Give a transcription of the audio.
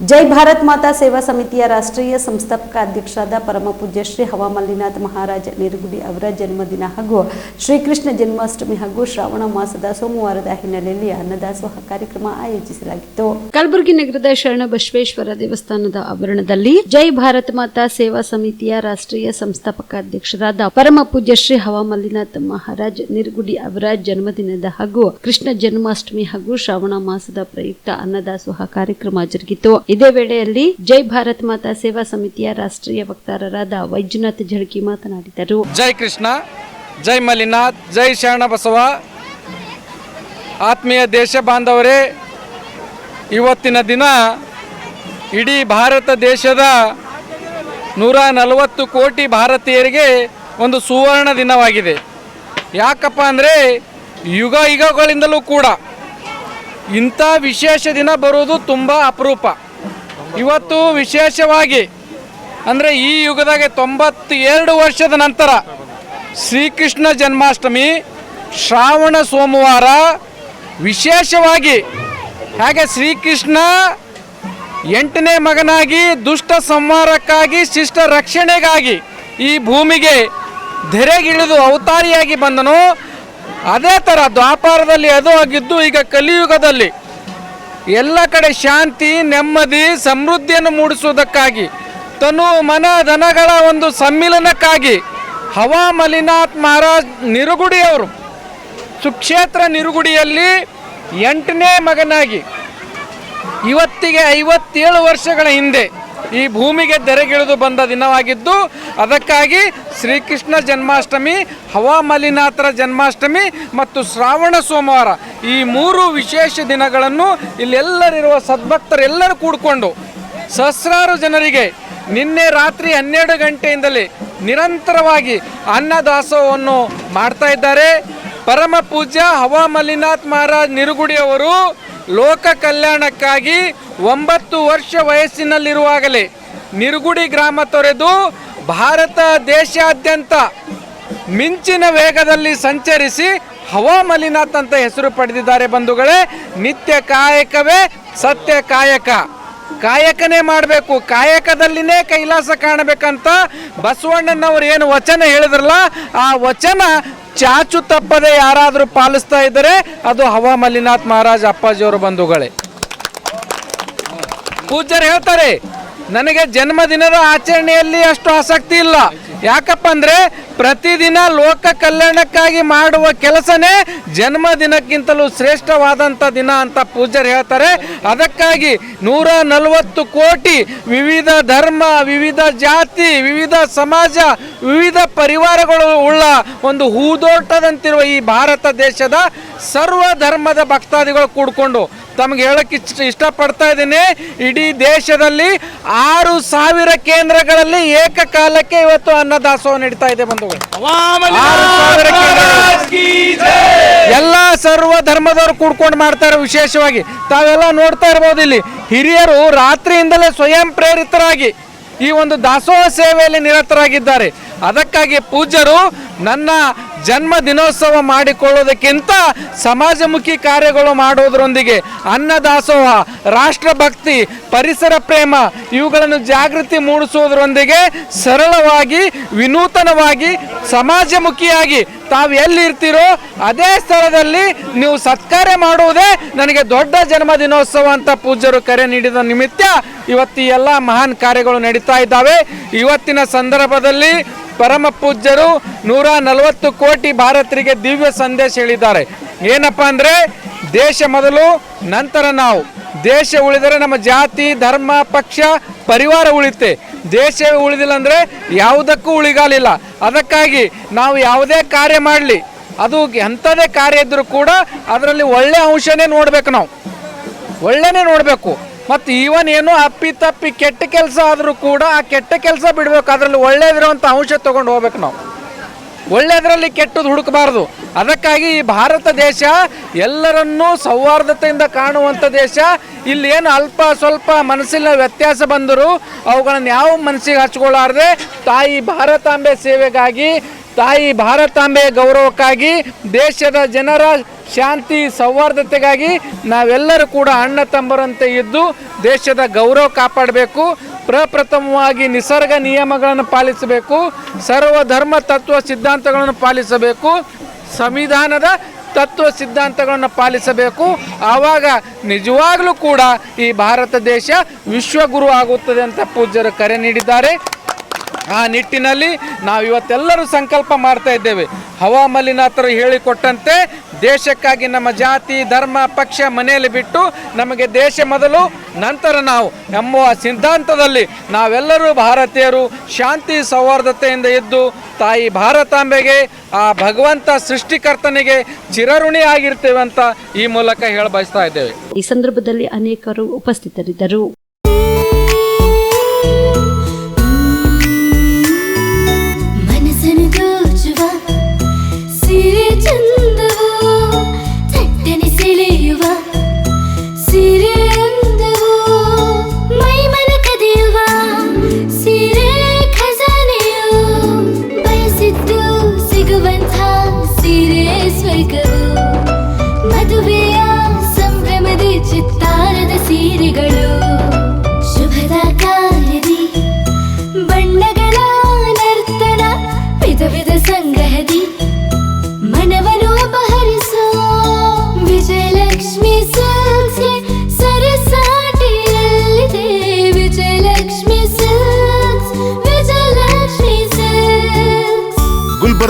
ಜೈ ಭಾರತ್ ಮಾತಾ ಸೇವಾ ಸಮಿತಿಯ ರಾಷ್ಟ್ರೀಯ ಸಂಸ್ಥಾಪಕ ಅಧ್ಯಕ್ಷರಾದ ಪರಮ ಪೂಜ್ಯ ಶ್ರೀ ಹವಾಮಲ್ಲಿನಾಥ್ ಮಹಾರಾಜ ನಿರುಗುಡಿ ಅವರ ಜನ್ಮದಿನ ಹಾಗೂ ಶ್ರೀಕೃಷ್ಣ ಜನ್ಮಾಷ್ಟಮಿ ಹಾಗೂ ಶ್ರಾವಣ ಮಾಸದ ಸೋಮವಾರದ ಹಿನ್ನೆಲೆಯಲ್ಲಿ ಅನ್ನದಾಸೋಹ ಕಾರ್ಯಕ್ರಮ ಆಯೋಜಿಸಲಾಗಿತ್ತು. ಕಲಬುರಗಿ ನಗರದ ಶರಣ ಬಸವೇಶ್ವರ ದೇವಸ್ಥಾನದ ಆವರಣದಲ್ಲಿ ಜೈ ಭಾರತ್ ಮಾತಾ ಸೇವಾ ಸಮಿತಿಯ ರಾಷ್ಟ್ರೀಯ ಸಂಸ್ಥಾಪಕ ಅಧ್ಯಕ್ಷರಾದ ಪರಮ ಪೂಜ್ಯ ಶ್ರೀ ಹವಾಮಲ್ಲಿನಾಥ್ ಮಹಾರಾಜ್ ನಿರುಗುಡಿ ಅವರ ಜನ್ಮದಿನದ ಹಾಗೂ ಕೃಷ್ಣ ಜನ್ಮಾಷ್ಟಮಿ ಹಾಗೂ ಶ್ರಾವಣ ಮಾಸದ ಪ್ರಯುಕ್ತ ಅನ್ನದಾಸೋಹ ಕಾರ್ಯಕ್ರಮ ಜರುಗಿತು. ಇದೇ ವೇಳೆಯಲ್ಲಿ ಜೈ ಭಾರತ್ ಮಾತಾ ಸೇವಾ ಸಮಿತಿಯ ರಾಷ್ಟ್ರೀಯ ವಕ್ತಾರರಾದ ವೈದ್ಯನಾಥ್ ಝಳಕಿ ಮಾತನಾಡಿದರು. ಜೈ ಕೃಷ್ಣ, ಜೈ ಮಲ್ಲಿನಾಥ್ ಜೈ ಶರಣ ಬಸವ ಆತ್ಮೀಯ ದೇಶ ಬಾಂಧವರೇ, ಇವತ್ತಿನ ದಿನ ಇಡೀ ಭಾರತ ದೇಶದ ನೂರ ನಲವತ್ತು ಕೋಟಿ ಭಾರತೀಯರಿಗೆ ಒಂದು ಸುವರ್ಣ ದಿನವಾಗಿದೆ. ಯಾಕಪ್ಪ ಅಂದರೆ ಯುಗ ಯುಗಗಳಿಂದಲೂ ಕೂಡ ಇಂಥ ವಿಶೇಷ ದಿನ ಬರೋದು ತುಂಬ ಅಪರೂಪ. ಇವತ್ತು ವಿಶೇಷವಾಗಿ, ಅಂದರೆ ಈ ಯುಗದಾಗೆ ತೊಂಬತ್ತೆರಡು ವರ್ಷದ ನಂತರ ಶ್ರೀಕೃಷ್ಣ ಜನ್ಮಾಷ್ಟಮಿ, ಶ್ರಾವಣ ಸೋಮವಾರ, ವಿಶೇಷವಾಗಿ ಹಾಗೆ ಶ್ರೀಕೃಷ್ಣ ಎಂಟನೇ ಮಗನಾಗಿ ದುಷ್ಟ ಸಂಹಾರಕ್ಕಾಗಿ, ಶಿಷ್ಟ ರಕ್ಷಣೆಗಾಗಿ ಈ ಭೂಮಿಗೆ ಧೆರೆಗಿಳಿದು ಅವತಾರಿಯಾಗಿ ಬಂದನು. ಅದೇ ಥರ ದ್ವಾಪಾರದಲ್ಲಿ ಅದು ಆಗಿದ್ದು ಈಗ ಕಲಿಯುಗದಲ್ಲಿ. ಎಲ್ಲ ಕಡೆ ಶಾಂತಿ, ನೆಮ್ಮದಿ, ಸಮೃದ್ಧಿಯನ್ನು ಮೂಡಿಸುವುದಕ್ಕಾಗಿ, ತನು ಮನ ಧನಗಳ ಒಂದು ಸಮ್ಮಿಲನಕ್ಕಾಗಿ ಹವಾ ಮಲಿನಾಥ್ ಮಹಾರಾಜ್ ನಿರುಗುಡಿಯವರು, ಸುಕ್ಷೇತ್ರ ನಿರುಗುಡಿಯಲ್ಲಿ ಎಂಟನೇ ಮಗನಾಗಿ, ಇವತ್ತಿಗೆ ಐವತ್ತೇಳು ವರ್ಷಗಳ ಹಿಂದೆ ಈ ಭೂಮಿಗೆ ತೆರೆಗಿಳಿದು ಬಂದ ದಿನವಾಗಿದ್ದು, ಅದಕ್ಕಾಗಿ ಶ್ರೀಕೃಷ್ಣ ಜನ್ಮಾಷ್ಟಮಿ ಹವಾಮಲಿನಾಥರ ಜನ್ಮಾಷ್ಟಮಿ ಮತ್ತು ಶ್ರಾವಣ ಸೋಮವಾರ ಈ ಮೂರು ವಿಶೇಷ ದಿನಗಳನ್ನು ಇಲ್ಲೆಲ್ಲರಿರುವ ಸದ್ಭಕ್ತರೆಲ್ಲರೂ ಕೂಡಿಕೊಂಡು ಸಹಸ್ರಾರು ಜನರಿಗೆ ನಿನ್ನೆ ರಾತ್ರಿ ಹನ್ನೆರಡು ಗಂಟೆಯಿಂದಲೇ ನಿರಂತರವಾಗಿ ಅನ್ನದಾಸೋಹವನ್ನು ಮಾಡ್ತಾ ಇದ್ದಾರೆ. ಪರಮ ಪೂಜ್ಯ ಹವಾಮಲಿನಾಥ್ ಮಹಾರಾಜ್ ನಿರುಗುಡಿಯವರು ಲೋಕ ಕಲ್ಯಾಣಕ್ಕಾಗಿ ಒಂಬತ್ತು ವರ್ಷ ವಯಸ್ಸಿನಲ್ಲಿರುವಾಗಲೇ ನಿರ್ಗುಡಿ ಗ್ರಾಮ ತೊರೆದು ಭಾರತ ದೇಶಾದ್ಯಂತ ಮಿಂಚಿನ ವೇಗದಲ್ಲಿ ಸಂಚರಿಸಿ ಹವಾಮಲಿನಾಥ್ ಅಂತ ಹೆಸರು ಪಡೆದಿದ್ದಾರೆ ಬಂಧುಗಳೇ. ನಿತ್ಯ ಕಾಯಕವೇ ಸತ್ಯ ಕಾಯಕ. ಕಾಯಕನೇ ಮಾಡಬೇಕು. ಕಾಯಕದಲ್ಲಿನೇ ಕೈಲಾಸ ಕಾಣಬೇಕಂತ ಬಸವಣ್ಣನವರು ಏನು ವಚನ ಹೇಳಿದ್ರಲ್ಲ, ಆ ವಚನ ಚಾಚು ತಪ್ಪದೆ ಯಾರಾದರೂ ಪಾಲಿಸ್ತಾ ಇದ್ದರೆ ಅದು ಹವಾ ಮಲ್ಲಿನಾಥ್ ಮಹಾರಾಜ್ ಅಪ್ಪಾಜಿಯವರ ಬಂಧುಗಳೇ. ಪೂಜ್ಯರು ಹೇಳ್ತಾರೆ, ನನಗೆ ಜನ್ಮದಿನದ ಆಚರಣೆಯಲ್ಲಿ ಅಷ್ಟು ಆಸಕ್ತಿ ಇಲ್ಲ. ಯಾಕಪ್ಪ ಅಂದ್ರೆ ಪ್ರತಿದಿನ ಲೋಕ ಕಲ್ಯಾಣಕ್ಕಾಗಿ ಮಾಡುವ ಕೆಲಸನೇ ಜನ್ಮದಿನಕ್ಕಿಂತಲೂ ಶ್ರೇಷ್ಠವಾದಂಥ ದಿನ ಅಂತ ಪೂಜ್ಯರು ಹೇಳ್ತಾರೆ. ಅದಕ್ಕಾಗಿ ನೂರ ನಲವತ್ತು ಕೋಟಿ ವಿವಿಧ ಧರ್ಮ, ವಿವಿಧ ಜಾತಿ, ವಿವಿಧ ಸಮಾಜ, ವಿವಿಧ ಪರಿವಾರಗಳು ಉಳ್ಳ ಒಂದು ಹೂದೋಟದಂತಿರುವ ಈ ಭಾರತ ದೇಶದ ಸರ್ವ ಧರ್ಮದ ಭಕ್ತಾದಿಗಳು ಕೂಡಿಕೊಂಡು ತಮಗೆ ಹೇಳಕ್ಕೆ ಇಷ್ಟ ಇಷ್ಟಪಡ್ತಾ ಇದ್ದೀನಿ. ಇಡೀ ದೇಶದಲ್ಲಿ ಆರು ಸಾವಿರ ಕೇಂದ್ರಗಳಲ್ಲಿ ಏಕಕಾಲಕ್ಕೆ ಇವತ್ತು ಅನ್ನದಾಸೋಹ ನಡೀತಾ ಇದೆ ಬಂಧುಗಳು. ಎಲ್ಲ ಸರ್ವ ಧರ್ಮದವರು ಕೂಡ್ಕೊಂಡು ಮಾಡ್ತಾರೆ ವಿಶೇಷವಾಗಿ ತಾವೆಲ್ಲ ನೋಡ್ತಾ ಇರ್ಬೋದು ಇಲ್ಲಿ. ಹಿರಿಯರು ರಾತ್ರಿಯಿಂದಲೇ ಸ್ವಯಂ ಪ್ರೇರಿತರಾಗಿ ಈ ಒಂದು ದಾಸೋಹ ಸೇವೆಯಲ್ಲಿ ನಿರತರಾಗಿದ್ದಾರೆ. ಅದಕ್ಕಾಗಿ ಪೂಜ್ಯರು ನನ್ನ ಜನ್ಮ ದಿನೋತ್ಸವ ಮಾಡಿಕೊಳ್ಳೋದಕ್ಕಿಂತ ಸಮಾಜಮುಖಿ ಕಾರ್ಯಗಳು ಮಾಡುವುದರೊಂದಿಗೆ ಅನ್ನದಾಸೋಹ, ರಾಷ್ಟ್ರಭಕ್ತಿ, ಪರಿಸರ ಪ್ರೇಮ ಇವುಗಳನ್ನು ಜಾಗೃತಿ ಮೂಡಿಸುವುದರೊಂದಿಗೆ ಸರಳವಾಗಿ, ವಿನೂತನವಾಗಿ, ಸಮಾಜಮುಖಿಯಾಗಿ ತಾವು ಎಲ್ಲಿರ್ತೀರೋ ಅದೇ ಸ್ಥಳದಲ್ಲಿ ನೀವು ಸತ್ಕಾರ್ಯ ಮಾಡುವುದೇ ನನಗೆ ದೊಡ್ಡ ಜನ್ಮ ದಿನೋತ್ಸವ ಅಂತ ಪೂಜ್ಯರು ಕರೆ ನೀಡಿದ ನಿಮಿತ್ತ ಇವತ್ತು ಎಲ್ಲ ಮಹಾನ್ ಕಾರ್ಯಗಳು ನಡೀತಾ ಇದ್ದಾವೆ. ಇವತ್ತಿನ ಸಂದರ್ಭದಲ್ಲಿ ಪರಮ ಪೂಜ್ಯರು ನೂರ ನಲವತ್ತು ಕೋಟಿ ಭಾರತರಿಗೆ ದಿವ್ಯ ಸಂದೇಶ ಹೇಳಿದ್ದಾರೆ. ಏನಪ್ಪ ಅಂದರೆ ದೇಶ ಮೊದಲು, ನಂತರ ನಾವು. ದೇಶ ಉಳಿದರೆ ನಮ್ಮ ಜಾತಿ, ಧರ್ಮ, ಪಕ್ಷ ಪರಿವಾರ ಉಳಿತೆ ದೇಶ ಉಳಿದಿಲ್ಲ ಅಂದರೆ ಯಾವುದಕ್ಕೂ ಉಳಿಗಾಲಿಲ್ಲ. ಅದಕ್ಕಾಗಿ ನಾವು ಯಾವುದೇ ಕಾರ್ಯ ಮಾಡಲಿ. ಅದು ಎಂಥದೇ ಕಾರ್ಯ ಇದ್ದರೂ ಕೂಡ ಅದರಲ್ಲಿ ಒಳ್ಳೆ ಅಂಶನೇ ನೋಡಬೇಕು ನಾವು. ಒಳ್ಳೆನೇ ನೋಡಬೇಕು. ಮತ್ತು ಈವನ್ ಏನು ಅಪ್ಪಿ ತಪ್ಪಿ ಕೆಟ್ಟ ಕೆಲಸ ಆದರೂ ಕೂಡ ಆ ಕೆಟ್ಟ ಕೆಲಸ ಬಿಡಬೇಕು. ಅದರಲ್ಲಿ ಒಳ್ಳೆಯದಿರುವಂಥ ಅಂಶ ತೊಗೊಂಡು ಹೋಗ್ಬೇಕು ನಾವು. ಒಳ್ಳೆಯದರಲ್ಲಿ ಕೆಟ್ಟದ್ದು ಹುಡುಕಬಾರ್ದು. ಅದಕ್ಕಾಗಿ ಈ ಭಾರತ ದೇಶ ಎಲ್ಲರನ್ನೂ ಸೌಹಾರ್ದತೆಯಿಂದ ಕಾಣುವಂಥ ದೇಶ. ಇಲ್ಲಿ ಏನು ಅಲ್ಪ ಸ್ವಲ್ಪ ಮನಸ್ಸಿನ ವ್ಯತ್ಯಾಸ ಬಂದರೂ ಅವುಗಳನ್ನು ಯಾವ ಮನಸ್ಸಿಗೆ ಹಚ್ಕೊಳ್ಳಾರ್ದೆ ತಾಯಿ ಭಾರತಾಂಬೆ ಸೇವೆಗಾಗಿ, ತಾಯಿ ಭಾರತಾಂಬೆ ಗೌರವಕ್ಕಾಗಿ, ದೇಶದ ಜನರ ಶಾಂತಿ, ಸೌಹಾರ್ದತೆಗಾಗಿ ನಾವೆಲ್ಲರೂ ಕೂಡ ಅಣ್ಣ ತಮ್ಮರಂತೆ ಇದ್ದು ದೇಶದ ಗೌರವ ಕಾಪಾಡಬೇಕು. ಪ್ರಪ್ರಥಮವಾಗಿ ನಿಸರ್ಗ ನಿಯಮಗಳನ್ನು ಪಾಲಿಸಬೇಕು ಸರ್ವಧರ್ಮ ತತ್ವ ಸಿದ್ಧಾಂತಗಳನ್ನು ಪಾಲಿಸಬೇಕು, ಸಂವಿಧಾನದ ತತ್ವ ಸಿದ್ಧಾಂತಗಳನ್ನು ಪಾಲಿಸಬೇಕು. ಆವಾಗ ನಿಜವಾಗಲೂ ಕೂಡ ಈ ಭಾರತ ದೇಶ ವಿಶ್ವಗುರು ಆಗುತ್ತದೆ ಅಂತ ಪೂಜ್ಯರು ಕರೆ ನೀಡಿದ್ದಾರೆ. ಆ ನಿಟ್ಟಿನಲ್ಲಿ ನಾವು ಇವತ್ತೆಲ್ಲರೂ ಸಂಕಲ್ಪ ಮಾಡ್ತಾ ಇದ್ದೇವೆ. ಹವಾಮಲಿನಾಥರು ಹೇಳಿಕೊಟ್ಟಂತೆ ದೇಶಕ್ಕಾಗಿ ನಮ್ಮ ಜಾತಿ, ಧರ್ಮ, ಪಕ್ಷ ಮನೆಯಲ್ಲಿ ಬಿಟ್ಟು ನಮಗೆ ದೇಶ ಮೊದಲು, ನಂತರ ನಾವು ಎಂಬುವ ಸಿದ್ಧಾಂತದಲ್ಲಿ ನಾವೆಲ್ಲರೂ ಭಾರತೀಯರು ಶಾಂತಿ, ಸೌಹಾರ್ದತೆಯಿಂದ ಇದ್ದು ತಾಯಿ ಭಾರತಾಂಬೆಗೆ, ಆ ಭಗವಂತ ಸೃಷ್ಟಿಕರ್ತನಿಗೆ ಚಿರಋಣಿ ಆಗಿರ್ತೇವೆ ಅಂತ ಈ ಮೂಲಕ ಹೇಳ ಬಯಸ್ತಾ ಇದ್ದೇವೆ. ಈ ಸಂದರ್ಭದಲ್ಲಿ ಅನೇಕರು ಉಪಸ್ಥಿತರಿದ್ದರು.